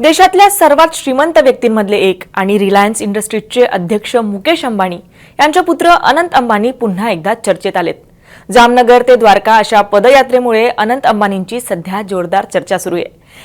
देशातल्या सर्वात श्रीमंत व्यक्तींमधले एक आणि रिलायन्स इंडस्ट्रीजचे अध्यक्ष मुकेश अंबानी यांचे पुत्र अनंत अंबानी पुन्हा एकदा चर्चेत आलेत. जामनगर ते द्वारका अशा पदयात्रेमुळे अनंत अंबानींची सध्या जोरदार चर्चा सुरू आहे.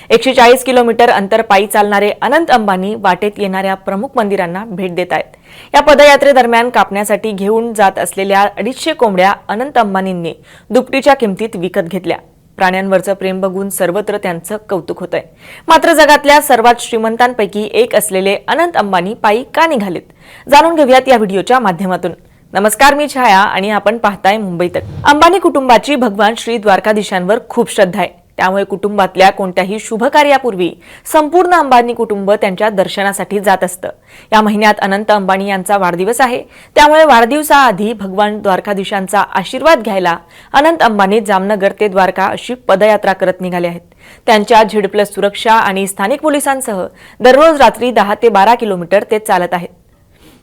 एकशे चाळीस किलोमीटर अंतर पायी चालणारे अनंत अंबानी वाटेत येणाऱ्या प्रमुख मंदिरांना भेट देत आहेत. या पदयात्रेदरम्यान कापण्यासाठी घेऊन जात असलेल्या अडीचशे कोंबड्या अनंत अंबानींनी दुपटीच्या किमतीत विकत घेतल्या. प्राण्यांवरचं प्रेम बघून सर्वत्र त्यांचं कौतुक होतंय. मात्र जगातल्या सर्वात श्रीमंतांपैकी एक असलेले अनंत अंबानी पायी का निघालेत? जाणून घेऊयात या व्हिडिओच्या माध्यमातून. नमस्कार मी छाया आणि आपण पाहताय मुंबईत अंबानी कुटुंबाची भगवान श्री द्वारकाधीशांवर खूप श्रद्धा आहे. त्यामुळे कुटुंबातल्या कोणत्याही शुभ कार्यापूर्वी संपूर्ण अंबानी कुटुंब त्यांच्या दर्शनासाठी जात असतं. या महिन्यात अनंत अंबानी यांचा वाढदिवस आहे. त्यामुळे वाढदिवसाआधी भगवान द्वारकाधीशांचा आशीर्वाद घ्यायला अनंत अंबानी जामनगर ते द्वारका अशी पदयात्रा करत निघाले आहेत. त्यांच्या झेड प्लस सुरक्षा आणि स्थानिक पोलिसांसह दररोज रात्री दहा ते बारा किलोमीटर ते चालत आहेत.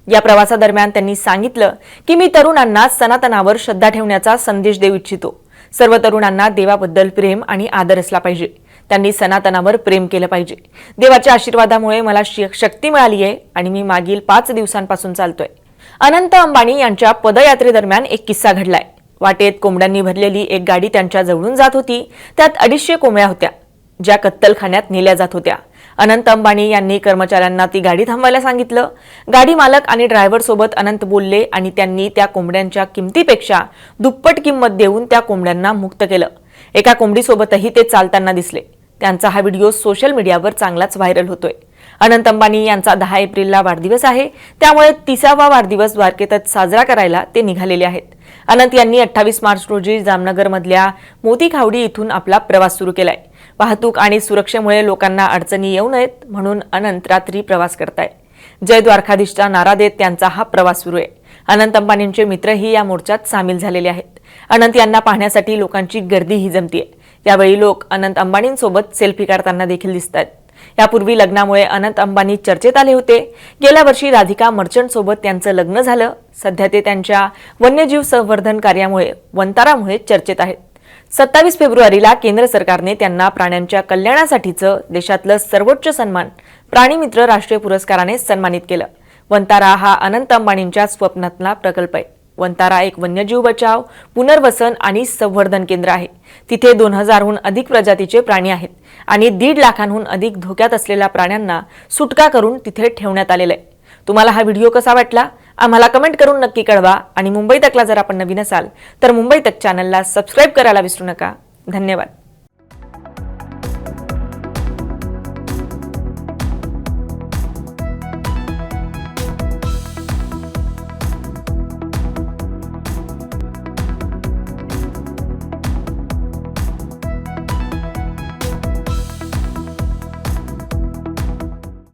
या प्रवासादरम्यान त्यांनी सांगितलं की मी तरुणांना सनातनावर श्रद्धा ठेवण्याचा संदेश देऊ इच्छितो. सर्व तरुणांना देवाबद्दल प्रेम आणि आदर असला पाहिजे. त्यांनी सनातनावर प्रेम केलं पाहिजे. देवाच्या आशीर्वादामुळे मला शक्ती मिळाली आहे आणि मी मागील पाच दिवसांपासून चालतोय. अनंत अंबानी यांच्या पदयात्रेदरम्यान एक किस्सा घडलाय. वाटेत कोंबड्यांनी भरलेली एक गाडी त्यांच्या जवळून जात होती. त्यात अडीचशे कोंबड्या होत्या ज्या कत्तलखान्यात नेल्या जात होत्या. अनंत अंबानी यांनी कर्मचाऱ्यांना ती गाडी थांबवायला सांगितलं. गाडी मालक आणि ड्रायव्हर सोबत अनंत बोलले आणि त्यांनी त्या कोंबड्यांच्या किमतीपेक्षा दुप्पट किंमत देऊन त्या कोंबड्यांना मुक्त केलं. एका कोंबडीसोबतही ते चालताना दिसले. त्यांचा हा व्हिडिओ सोशल मीडियावर चांगलाच व्हायरल होतोय. अनंत अंबानी यांचा दहा एप्रिलला वाढदिवस आहे. त्यामुळे तिसावा वाढदिवस द्वारकेतच साजरा करायला ते निघालेले आहेत. अनंत यांनी अठ्ठावीस मार्च रोजी जामनगरमधल्या मोती खावडी इथून आपला प्रवास सुरू केलाय. वाहतूक आणि सुरक्षेमुळे लोकांना अडचणी येऊ नयेत म्हणून अनंत रात्री प्रवास करताय. जय द्वारकाधीशचा नारा देत त्यांचा हा प्रवास सुरू आहे. अनंत अंबानींचे मित्रही या मोर्चात सामील झालेले आहेत. अनंत यांना पाहण्यासाठी लोकांची गर्दीही जमतीये. यावेळी लोक अनंत अंबानींसोबत सेल्फी काढताना देखील दिसत आहेत यापूर्वी लग्नामुळे अनंत अंबानी चर्चेत आले होते. गेल्या वर्षी राधिका मर्चंट सोबत त्यांचं लग्न झालं. सध्या ते त्यांच्या वन्यजीव संवर्धन कार्यामुळे वंतारामुळे चर्चेत आहेत. सत्तावीस फेब्रुवारीला केंद्र सरकारने त्यांना प्राण्यांच्या कल्याणासाठीचं देशातलं सर्वोच्च सन्मान प्राणीमित्र राष्ट्रीय पुरस्काराने सन्मानित केलं. वंतारा हा अनंत अंबानींच्या स्वप्नातला प्रकल्प आहे. वंतारा एक वन्यजीव बचाव पुनर्वसन आणि संवर्धन केंद्र आहे. तिथे दोन हजारहून अधिक प्रजातीचे प्राणी आहेत आणि दीड लाखांहून अधिक धोक्यात असलेल्या प्राण्यांना सुटका करून तिथे ठेवण्यात आलेलं आहे. तुम्हाला हा व्हिडिओ कसा वाटला? आम्हाला कमेंट करून नक्की कळवा. आणि मुंबई तकला जर आपण नवीन असाल तर मुंबई तक चॅनलला सबस्क्राईब करायला विसरू नका. धन्यवाद.